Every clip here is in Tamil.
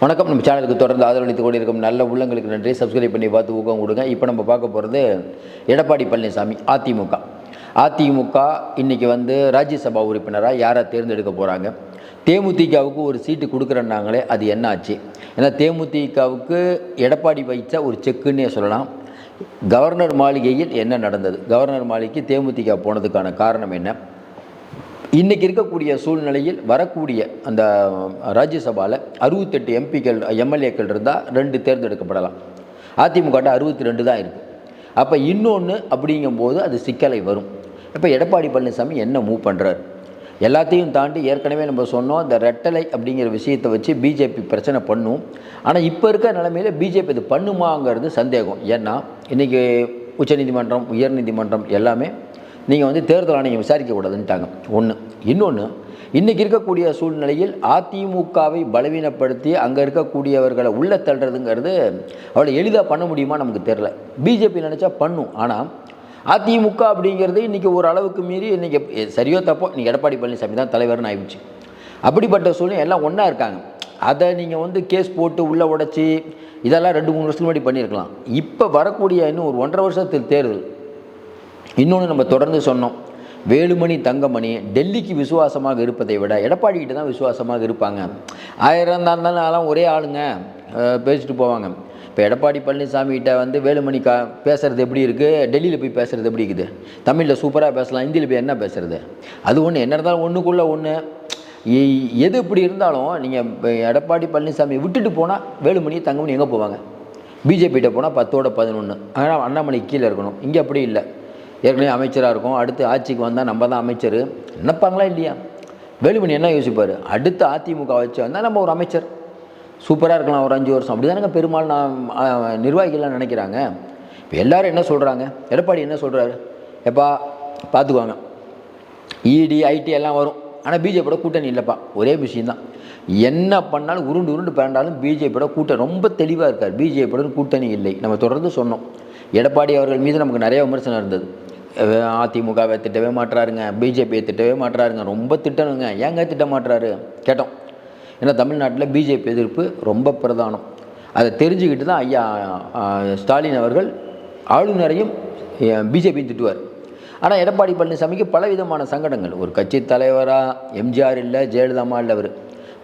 வணக்கம். நம்ம சேனலுக்கு தொடர்ந்து ஆதரவளித்து கொண்டிருக்கும் நல்ல உள்ளங்களுக்கு நன்றி. சப்ஸ்கிரைப் பண்ணி பார்த்து ஊக்கம் கொடுங்க. இப்போ நம்ம பார்க்க போகிறது எடப்பாடி பழனிசாமி அதிமுக. அதிமுக இன்றைக்கி வந்து ராஜ்யசபா உறுப்பினராக யாரை தேர்ந்தெடுக்க போகிறாங்க தேமுதிகவுக்கு ஒரு சீட்டு கொடுக்குறேன்னாங்களே அது என்ன ஆச்சு? ஏன்னா தேமுதிகவுக்கு எடப்பாடி வைச்ச ஒரு செக்குன்னே சொல்லலாம். கவர்னர் மாளிகையில் என்ன நடந்தது? கவர்னர் மாளிகைக்கு தேமுதிக போனதுக்கான காரணம் என்ன? இன்றைக்கி இருக்கக்கூடிய சூழ்நிலையில் வரக்கூடிய அந்த ராஜ்யசபாவில் அறுபத்தெட்டு எம்பிக்கள் எம்எல்ஏக்கள் இருந்தால் ரெண்டு தேர்ந்தெடுக்கப்படலாம். அதிமுகட்ட அறுபத்தி ரெண்டு தான் இருக்குது அப்போ இன்னொன்று அப்படிங்கும்போது அது சிக்கலை வரும். இப்போ எடப்பாடி பழனிசாமி என்ன மூவ் பண்ணுறார் எல்லாத்தையும் தாண்டி ஏற்கனவே நம்ம சொன்னோம் இந்த ரெட்டலை அப்படிங்கிற விஷயத்தை வச்சு பிஜேபி பிரச்சனை பண்ணும். ஆனால் இப்போ இருக்க நிலமையில பிஜேபி இது பண்ணுமாங்கிறது சந்தேகம். ஏன்னா இன்றைக்கி உச்சநீதிமன்றம் உயர்நீதிமன்றம் எல்லாமே நீங்கள் வந்து தேர்தல் ஆணையம் விசாரிக்கக்கூடாதுன்ட்டாங்க ஒன்று இன்னொன்று இன்றைக்கி இருக்கக்கூடிய சூழ்நிலையில் அதிமுகவை பலவீனப்படுத்தி அங்கே இருக்கக்கூடியவர்களை உள்ளே தள்ளுறதுங்கிறது அவ்வளோ எளிதாக பண்ண முடியுமா நமக்கு தெரில பிஜேபி நினச்சா பண்ணும். ஆனால் அதிமுக அப்படிங்கிறது இன்றைக்கி ஒரு அளவுக்கு மீறி இன்றைக்கி சரியோ தப்போ இன்றைக்கி எடப்பாடி பழனிசாமி தான் தலைவர்னு ஆயிடுச்சு. அப்படிப்பட்ட சூழ்நிலை எல்லாம் ஒன்றா இருக்காங்க. அதை நீங்கள் வந்து கேஸ் போட்டு உள்ளே உடச்சி இதெல்லாம் ரெண்டு மூணு வருஷத்துக்கு முன்னாடி பண்ணியிருக்கலாம். இப்போ வரக்கூடிய இன்னும் ஒரு ஒன்றரை வருஷத்தில் தேர்தல். இன்னொன்று நம்ம தொடர்ந்து சொன்னோம். வேலுமணி தங்கமணி டெல்லிக்கு விசுவாசமாக இருப்பதை விட எடப்பாடி கிட்ட தான் விசுவாசமாக இருப்பாங்க. ஆயிரம் தான் இருந்தாலும் அதெல்லாம் ஒரே ஆளுங்க. பேசிட்டு போவாங்க. இப்போ எடப்பாடி பழனிசாமி கிட்ட வந்து வேலுமணி கா பேசுகிறது எப்படி இருக்குது டெல்லியில் போய் பேசுகிறது எப்படி இருக்குது? தமிழில் சூப்பராக பேசலாம். ஹிந்தியில் போய் என்ன பேசுறது? அது ஒன்று என்ன இருந்தாலும் ஒன்றுக்குள்ளே ஒன்று எது இப்படி இருந்தாலும் நீங்கள் எடப்பாடி பழனிசாமி விட்டுட்டு போனால் வேலுமணி தங்கமணி எங்கே போவாங்க? பிஜேபிகிட்ட போனால் பத்தோட பதினொன்று ஆனால் அண்ணாமலை கீழே இருக்கணும். இங்கே அப்படி இல்லை. ஏற்கனவே அமைச்சராக இருக்கும். அடுத்து ஆட்சிக்கு வந்தால் நம்ம தான் அமைச்சர். நினைப்பாங்களா இல்லையா? வேலுமணி என்ன யோசிப்பார்? அடுத்து அதிமுக வச்சு வந்தால் நம்ம ஒரு அமைச்சர். சூப்பராக இருக்கலாம் ஒரு அஞ்சு வருஷம். அப்படி தானேங்க பெருமாள் நான் நிர்வாகிகள்லாம் நினைக்கிறாங்க. இப்போ எல்லாரும் என்ன சொல்கிறாங்க எடப்பாடி என்ன சொல்கிறாரு எப்பா பார்த்துக்குவாங்க இடி ஐடி எல்லாம் வரும். ஆனால் பிஜேபியோட கூட்டணி இல்லைப்பா. ஒரே விஷயந்தான் என்ன பண்ணாலும் உருண்டு உருண்டு பேண்டாலும் பிஜேபியோட கூட்டம் ரொம்ப தெளிவாக இருக்கார். பிஜேபியோட கூட்டணி இல்லை. நம்ம தொடர்ந்து சொன்னோம். எடப்பாடி அவர்கள் மீது நமக்கு நிறைய விமர்சனம் இருந்தது. அதிமுகவை திட்டவே மாட்டுறாருங்க பிஜேபியை திட்டவே மாட்டுறாருங்க ரொம்ப திட்டணுங்க. ஏங்க திட்ட மாட்டுறாரு கேட்டோம். ஏன்னா தமிழ்நாட்டில் பிஜேபி எதிர்ப்பு ரொம்ப பிரதானம். அதை தெரிஞ்சுக்கிட்டு தான் ஐயா ஸ்டாலின் அவர்கள் ஆளுநரையும் பிஜேபியும் திட்டுவார். ஆனால் எடப்பாடி பழனிசாமிக்கு பலவிதமான சங்கடங்கள். ஒரு கட்சி தலைவராக எம்ஜிஆர் இல்லை ஜெயலலிதாமா இல்லை அவர்.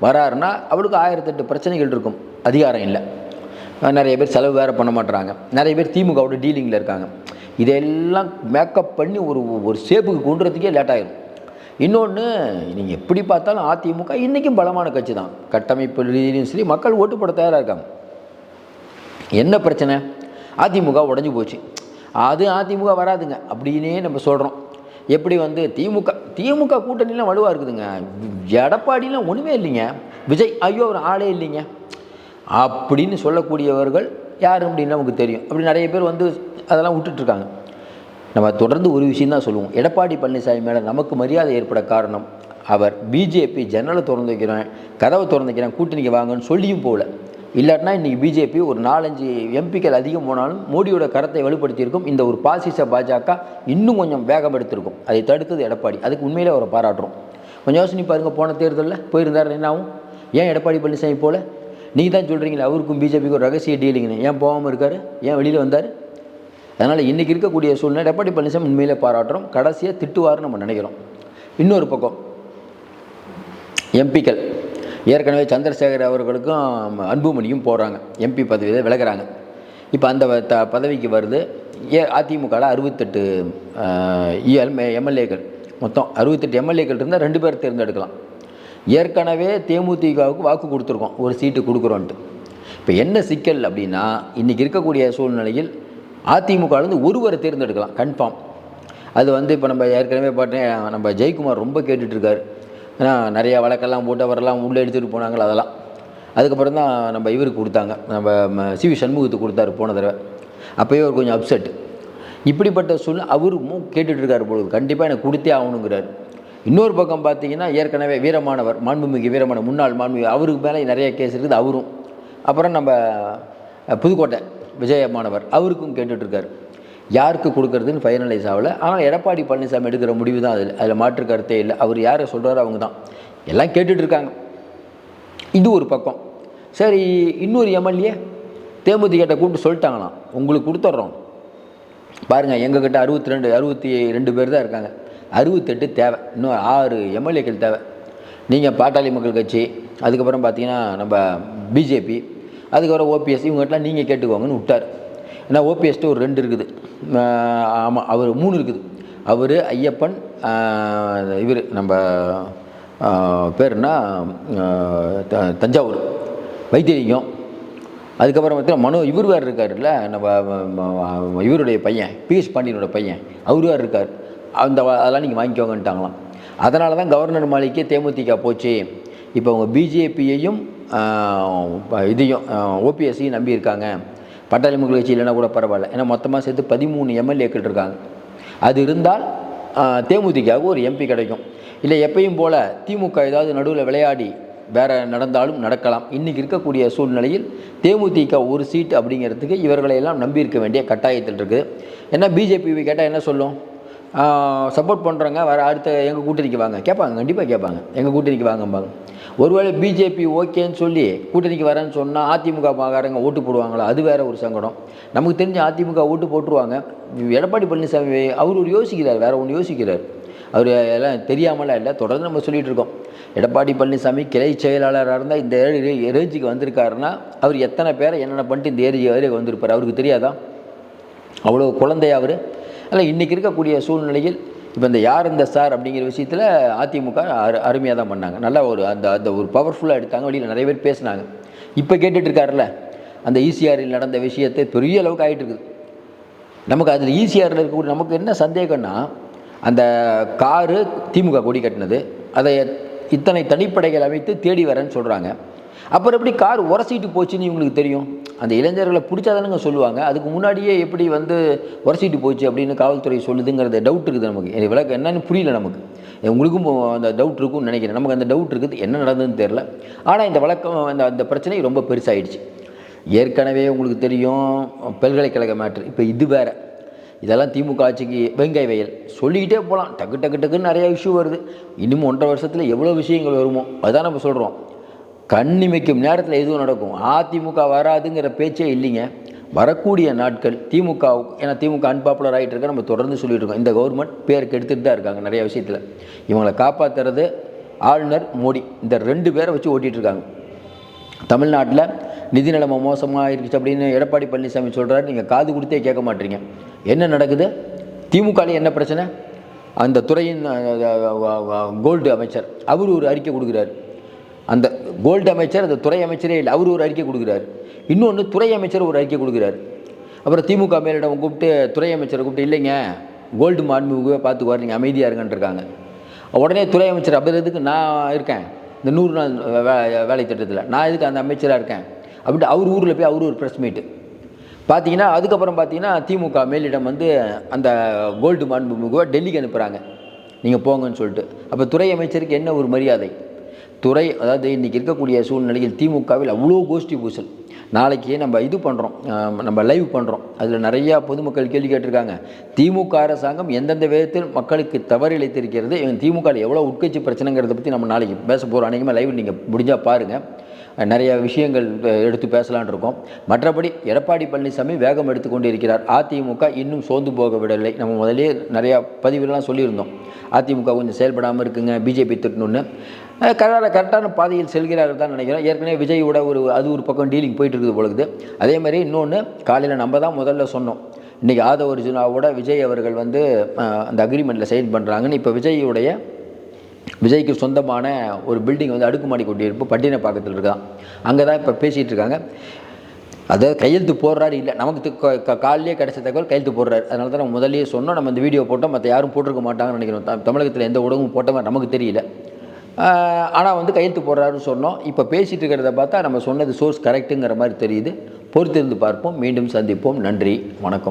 வராருன்னா அவருக்கு ஆயிரத்தெட்டு பிரச்சனைகள் இருக்கும். அதிகாரம் இல்லை. நிறைய பேர் செலவு வேறு பண்ண மாட்டுறாங்க நிறைய பேர் திமுகவோட டீலிங்கில் இருக்காங்க. இதெல்லாம் மேக்கப் பண்ணி ஒரு ஒரு ஷேப்புக்கு கொண்டுறதுக்கே லேட் ஆயிரும். இன்னொன்று நீங்கள் எப்படி பார்த்தாலும் அதிமுக இன்றைக்கும் பலமான கட்சி தான். கட்டமைப்பு ரீதியிலும் சரி மக்கள் ஓட்டு போட தயாராக இருக்காங்க. என்ன பிரச்சனை? அதிமுக உடஞ்சி போச்சு. அது அதிமுக வராதுங்க அப்படின்னே நம்ம சொல்கிறோம் எப்படி வந்து திமுக திமுக கூட்டணிலாம் வலுவாக இருக்குதுங்க. எடப்பாடிலாம் ஒன்றுமே இல்லைங்க. விஜய் ஐயோ ஒரு ஆளே இல்லைங்க. அப்படின்னு சொல்லக்கூடியவர்கள் யார் அப்படின்னு நமக்கு தெரியும். அப்படி நிறைய பேர் வந்து அதெல்லாம் விட்டுட்ருக்காங்க நம்ம தொடர்ந்து ஒரு விஷயம் தான் சொல்லுவோம். எடப்பாடி பழனிசாமி மேலே நமக்கு மரியாதை ஏற்பட காரணம் அவர் பிஜேபி ஜன்னலை திறந்து வைக்கிறேன் கதவை திறந்து வைக்கிறேன் கூட்டணிக்கு வாங்கன்னு சொல்லியும் போகல. இல்லாட்டினா இன்றைக்கி பிஜேபி ஒரு நாலஞ்சு எம்பிக்கள் அதிகம் போனாலும் மோடியோட கரத்தை வலுப்படுத்தியிருக்கும். இந்த ஒரு பாசிச பாஜக இன்னும் கொஞ்சம் வேகம் எடுத்திருக்கும். அதை தடுத்தது எடப்பாடி. அதுக்கு உண்மையிலே அவரை பாராட்டுறோம். கொஞ்சம் யோசனை பாருங்கள் போன தேர்தலில் போயிருந்தார் என்ன ஆகும்? ஏன் எடப்பாடி பழனிசாமி போல? நீங்கள் தான் சொல்கிறீங்களே அவருக்கும் பிஜேபிக்கும் ஒரு ரகசிய டீலிங்னு ஏன் போகாமல் இருக்கார்? ஏன் வெளியில் வந்தார்? அதனால் இன்றைக்கி இருக்கக்கூடிய சூழ்நிலை எடப்பாடி பழனிசாமி உண்மையிலே பாராட்டுறோம். கடைசியாக திட்டுவார்னு நம்ம நினைக்கிறோம். இன்னொரு பக்கம் எம்பிக்கள் ஏற்கனவே சந்திரசேகர் அவர்களுக்கும் அன்புமணியும் போகிறாங்க எம்பி பதவியை விலகிறாங்க. இப்போ அந்த த பதவிக்கு வருது. ஏ அதிமுகவில் அறுபத்தெட்டு எம்எல்ஏக்கள் மொத்தம் அறுபத்தெட்டு எம்எல்ஏக்கள் இருந்தால் ரெண்டு பேர் தேர்ந்தெடுக்கலாம். ஏற்கனவே தேமுதிகவுக்கு வாக்கு கொடுத்துருக்கோம் ஒரு சீட்டு கொடுக்குறோன்ட்டு. இப்போ என்ன சிக்கல் அப்படின்னா இன்றைக்கி இருக்கக்கூடிய சூழ்நிலையில் அதிமுகலேருந்து ஒருவரை தேர்ந்தெடுக்கலாம் கன்ஃபார்ம். அது வந்து இப்போ நம்ம ஏற்கனவே பார்த்தேன் நம்ம ஜெயக்குமார் ரொம்ப கேட்டுட்ருக்காரு. ஏன்னா நிறையா வழக்கெல்லாம் போட்டு அவரெல்லாம் உள்ளே எடுத்துகிட்டு போனாங்களோ அதெல்லாம். அதுக்கப்புறம் தான் நம்ம இவருக்கு கொடுத்தாங்க. நம்ம சி வி சண்முகத்துக்கு கொடுத்தாரு போன தடவை. அப்போயே அவர் கொஞ்சம் அப்செட் இப்படிப்பட்ட சூழ்நிலை அவரும் கேட்டுட்ருக்காரு பொழுது கண்டிப்பாக எனக்கு கொடுத்தே ஆகணுங்கிறார். இன்னொரு பக்கம் பார்த்தீங்கன்னா ஏற்கனவே வீரமானவர் மாண்புமிகு வீரமான முன்னாள் மாண்புமிகு அவருக்கு மேலே நிறைய கேஸ் இருக்குது அவரும். அப்புறம் நம்ம புதுக்கோட்டை விஜயமானவர் அவருக்கும் கேட்டுட்ருக்காரு. யாருக்கு கொடுக்கறதுன்னு ஃபைனலைஸ் ஆகலை. ஆனால் எடப்பாடி பழனிசாமி எடுக்கிற முடிவு தான் அதில். அதில் மாற்று கருத்தே இல்லை. அவர் யாரை சொல்கிறாரோ அவங்க தான். எல்லாம் கேட்டுட்ருக்காங்க. இது ஒரு பக்கம். சரி இன்னொரு எம்எல்ஏ தேமுதிகிட்ட கூப்பிட்டு சொல்லிட்டாங்களாம். உங்களுக்கு கொடுத்துட்றோம். பாருங்கள் எங்ககிட்ட அறுபத்தி ரெண்டு அறுபத்தி ரெண்டு பேர் தான் இருக்காங்க. அறுபத்தெட்டு தேவை. இன்னும் ஆறு எம்எல்ஏக்கள் தேவை. நீங்கள் பாட்டாளி மக்கள் கட்சி அதுக்கப்புறம் பார்த்தீங்கன்னா நம்ம பிஜேபி அதுக்கப்புறம் ஓபிஎஸ் இவங்ககிட்டலாம் நீங்கள் கேட்டுக்கோங்கன்னு விட்டார். ஏன்னா ஓபிஎஸ்ட்டு ஒரு ரெண்டு இருக்குது. ஆமாம் அவர் மூணு இருக்குது. அவர் ஐயப்பன் இவர் நம்ம பேர்னா தஞ்சாவூர். வைத்தியலிங்கம் அதுக்கப்புறம் பார்த்தீங்கன்னா மனோ இவர் வேறு இருக்காருல்ல நம்ம இவருடைய பையன் பிஎஸ் பாண்டியனோட பையன் அவர் வேறு இருக்கார். அந்த அதெல்லாம் நீங்கள் வாங்கிக்கோங்கன்ட்டாங்களாம். அதனால தான் கவர்னர் மாளிகை தேமுதிக போச்சு. இப்போ அவங்க பிஜேபியையும் இதையும் ஓபிஎஸ்சியும் நம்பியிருக்காங்க. பட்டாளி மக்கள் கட்சி இல்லைன்னா கூட பரவாயில்ல. ஏன்னா மொத்தமாக சேர்த்து பதிமூணு எம்எல்ஏக்கள் இருக்காங்க. அது இருந்தால் தேமுதிகாவுக்கு ஒரு எம்பி கிடைக்கும். இல்லை எப்பயும் போல் திமுக ஏதாவது நடுவில் விளையாடி வேறு நடந்தாலும் நடக்கலாம். இன்றைக்கி இருக்கக்கூடிய சூழ்நிலையில் தேமுதிக ஒரு சீட் அப்படிங்கிறதுக்கு இவர்களையெல்லாம் நம்பியிருக்க வேண்டிய கட்டாயத்தில் இருக்குது ஏன்னா பிஜேபி கேட்டால் என்ன சொல்லும்? சப்போர்ட் பண்ணுறவங்க வர அடுத்த எங்கள் கூட்டணிக்கு வாங்க. கேட்பாங்க கண்டிப்பாக கேட்பாங்க எங்கள் கூட்டணிக்கு வாங்கம்பாங்க. ஒருவேளை பிஜேபி ஓகேன்னு சொல்லி கூட்டணிக்கு வரேன்னு சொன்னால் அதிமுக காரங்க ஓட்டு போடுவாங்களா? அது வேற ஒரு சங்கடம். நமக்கு தெரிஞ்ச அதிமுக ஓட்டு போட்டுருவாங்க. எடப்பாடி பழனிசாமி அவர் ஒரு யோசிக்கிறார் வேறு ஒன்று யோசிக்கிறார். அவர் எல்லாம் தெரியாமலாம் இல்லை தொடர்ந்து நம்ம சொல்லிகிட்டு இருக்கோம். எடப்பாடி பழனிசாமி கிளை செயலாளராக இருந்தால் இந்த ரேஞ்சுக்கு வந்திருக்காருன்னா அவர் எத்தனை பேரை என்னென்ன பண்ணிட்டு இந்த ஏரியா வரைக்கும் வந்திருப்பார்? அவருக்கு தெரியாதா? அவ்வளோ குழந்தைய அவர்? அதில் இன்றைக்கி இருக்கக்கூடிய சூழ்நிலையில் இப்போ இந்த யார் இந்த சார் அப்படிங்கிற விஷயத்தில் அதிமுக அரு அருமையாக தான் பண்ணாங்க. நல்லா ஒரு அந்த அந்த ஒரு பவர்ஃபுல்லாக எடுத்தாங்க. வெளியில் நிறைய பேர் பேசினாங்க. இப்போ கேட்டுட்டு இருக்காருல்ல அந்த ஈசிஆரில் நடந்த விஷயத்தை பெரிய அளவுக்கு ஆகிட்டு இருக்குது. நமக்கு அதில் ஈசிஆரில் இருக்கக்கூடிய நமக்கு என்ன சந்தேகம்னா அந்த காரு திமுக கொடி கட்டினது அதை இத்தனை தனிப்படைகள் அமைத்து தேடி வரேன்னு சொல்கிறாங்க அப்புறம் எப்படி கார் உரசிட்டு போச்சுன்னு இவங்களுக்கு தெரியும்? அந்த இளைஞர்களை பிடிச்சாதானுங்க சொல்லுவாங்க. அதுக்கு முன்னாடியே எப்படி வந்து உரசிட்டு போச்சு அப்படின்னு காவல்துறை சொல்லுதுங்கிறத டவுட் இருக்குது நமக்கு. விளக்கம் என்னன்னு புரியல நமக்கு. உங்களுக்கும் அந்த டவுட் இருக்கும்னு நினைக்கிறேன். நமக்கு அந்த டவுட் இருக்குது. என்ன நடந்ததுன்னு தெரில ஆனால் இந்த வழக்கம் அந்த அந்த பிரச்சனை ரொம்ப பெருசாகிடுச்சு ஏற்கனவே உங்களுக்கு தெரியும் பல்கலைக்கழக மேட்ரு இப்போ இது வேறு. இதெல்லாம் திமுக ஆட்சிக்கு வெங்காய வயல். சொல்லிக்கிட்டே போகலாம் டக்கு டக்கு டக்குன்னு நிறையா இஷ்யூ வருது. இன்னும் ஒன்றரை வருஷத்தில் எவ்வளோ விஷயங்கள் வருமோ? அதுதான் நம்ம சொல்கிறோம் கண்ணிமைக்கும் நேரத்தில் எதுவும் நடக்கும். அதிமுக வராதுங்கிற பேச்சே இல்லைங்க. வரக்கூடிய நாட்கள் திமுக ஏன்னா திமுக அன்பாப்புலர் ஆகிட்டு இருக்க. நம்ம தொடர்ந்து சொல்லிட்டு இருக்கோம். இந்த கவர்மெண்ட் பேருக்கு எடுத்துகிட்டு தான் இருக்காங்க நிறைய விஷயத்தில். இவங்களை காப்பாற்றுறது ஆளுநர் மோடி. இந்த ரெண்டு பேரை வச்சு ஓட்டிகிட்டு இருக்காங்க. தமிழ்நாட்டில் நிதி நிலைமை மோசமாக இருந்துச்சு அப்படின்னு எடப்பாடி பழனிசாமி சொல்கிறாரு நீங்கள் காது கொடுத்தே கேட்க மாட்டீங்க. என்ன நடக்குது? திமுகலேயே என்ன பிரச்சனை? அந்த துறையின் கோல்டு அமைச்சர். அவர் ஒரு அறிக்கை கொடுக்குறாரு. அந்த கோல்டு அமைச்சர் அந்த துறை அமைச்சரே இல்லை. அவர் ஒரு அறிக்கை கொடுக்குறாரு. இன்னொன்று துறை அமைச்சர் ஒரு அறிக்கை கொடுக்குறாரு. அப்புறம் திமுக மேலிடம் கூப்பிட்டு துறை அமைச்சரை கூப்பிட்டு இல்லைங்க கோல்டு மாண்புமிகுவே பார்த்துக்குவார் நீங்கள் அமைதியாக இருக்காங்க. உடனே துறை அமைச்சர் அப்படி எதுக்கு நான் இருக்கேன்? இந்த நூறு நாள் வேலை திட்டத்தில். நான் எதுக்கு அந்த அமைச்சராக இருக்கேன்? அப்படின்ட்டு அவர் ஊரில் போய் அவர் ஒரு ப்ரெஸ் மீட்டு பார்த்தீங்கன்னா அதுக்கப்புறம் பார்த்தீங்கன்னா திமுக மேலிடம் வந்து அந்த கோல்டு மாண்புமிகுவை டெல்லிக்கு அனுப்புகிறாங்க நீங்கள் போங்கன்னு சொல்லிட்டு. அப்போ துறை அமைச்சருக்கு என்ன ஒரு மரியாதை? துறை அதாவது இன்றைக்கி இருக்கக்கூடிய சூழ்நிலையில் திமுகவில் அவ்வளோ கோஷ்டி பூசல். நாளைக்கு நம்ம இது பண்ணுறோம் நம்ம லைவ் பண்ணுறோம் அதில் நிறையா பொதுமக்கள் கேள்வி கேட்டிருக்காங்க. திமுக அரசாங்கம் எந்தெந்த விதத்தில் மக்களுக்கு தவறு இழைத்திருக்கிறது திமுகவில் எவ்வளோ உட்கட்சி பிரச்சனைங்கிறத பற்றி நம்ம நாளைக்கு பேச போகிறோம் அன்றைக்குமே லைவ் நீங்கள் முடிஞ்சால் பாருங்கள் நிறைய விஷயங்கள் எடுத்து பேசலான் இருக்கோம். மற்றபடி எடப்பாடி பழனிசாமி வேகம் எடுத்துக்கொண்டு இருக்கிறார் அதிமுக இன்னும் சோர்ந்து போக விடவில்லை நம்ம முதலே நிறையா பதிவுலாம் சொல்லியிருந்தோம். அதிமுக கொஞ்சம் செயல்படாமல் இருக்குங்க. பிஜேபி திட்டணுன்னு கரெக்டாக கரெக்டான பாதையில் செல்கிறார்கள் தான் நினைக்கிறேன். ஏற்கனவே விஜயோட ஒரு அது ஒரு பக்கம் டீலிங் போயிட்டு இருக்குது பொழுது அதே மாதிரி இன்னொன்று காலையில் நம்ம தான் முதல்ல சொன்னோம். இன்றைக்கி ஆதவ அர்ஜுனாவோட விஜய் அவர்கள் வந்து அந்த அக்ரிமெண்ட்டில் சைன் பண்ணுறாங்கன்னு இப்போ விஜயுடைய விஜய்க்கு சொந்தமான ஒரு பில்டிங் வந்து அடுக்குமாடி குடியிருப்பு பட்டினப்பாக்கத்தில் இருக்கான். அங்கே தான் இப்போ பேசிகிட்டு இருக்காங்க. அதாவது கையெழுத்து போடுறாரு இல்லை. நமக்கு காலையிலே கிடைச்ச தகவல் கையெழுத்து போடுறாரு. அதனால தான் நம்ம முதலே சொன்னோம். நம்ம இந்த வீடியோ போட்டோம். மற்ற யாரும் போட்டிருக்க மாட்டாங்கன்னு நினைக்கிறோம். தமிழகத்தில் எந்த ஊடகமும் போட்ட மாதிரி நமக்கு தெரியல. ஆனால் வந்து கையெழுத்து போடுறாருன்னு சொன்னோம். இப்போ பேசிகிட்டு இருக்கிறத பார்த்தா நம்ம சொன்னது சோர்ஸ் கரெக்டுங்கிற மாதிரி தெரியுது. பொறுத்திருந்து பார்ப்போம். மீண்டும் சந்திப்போம். நன்றி. வணக்கம்.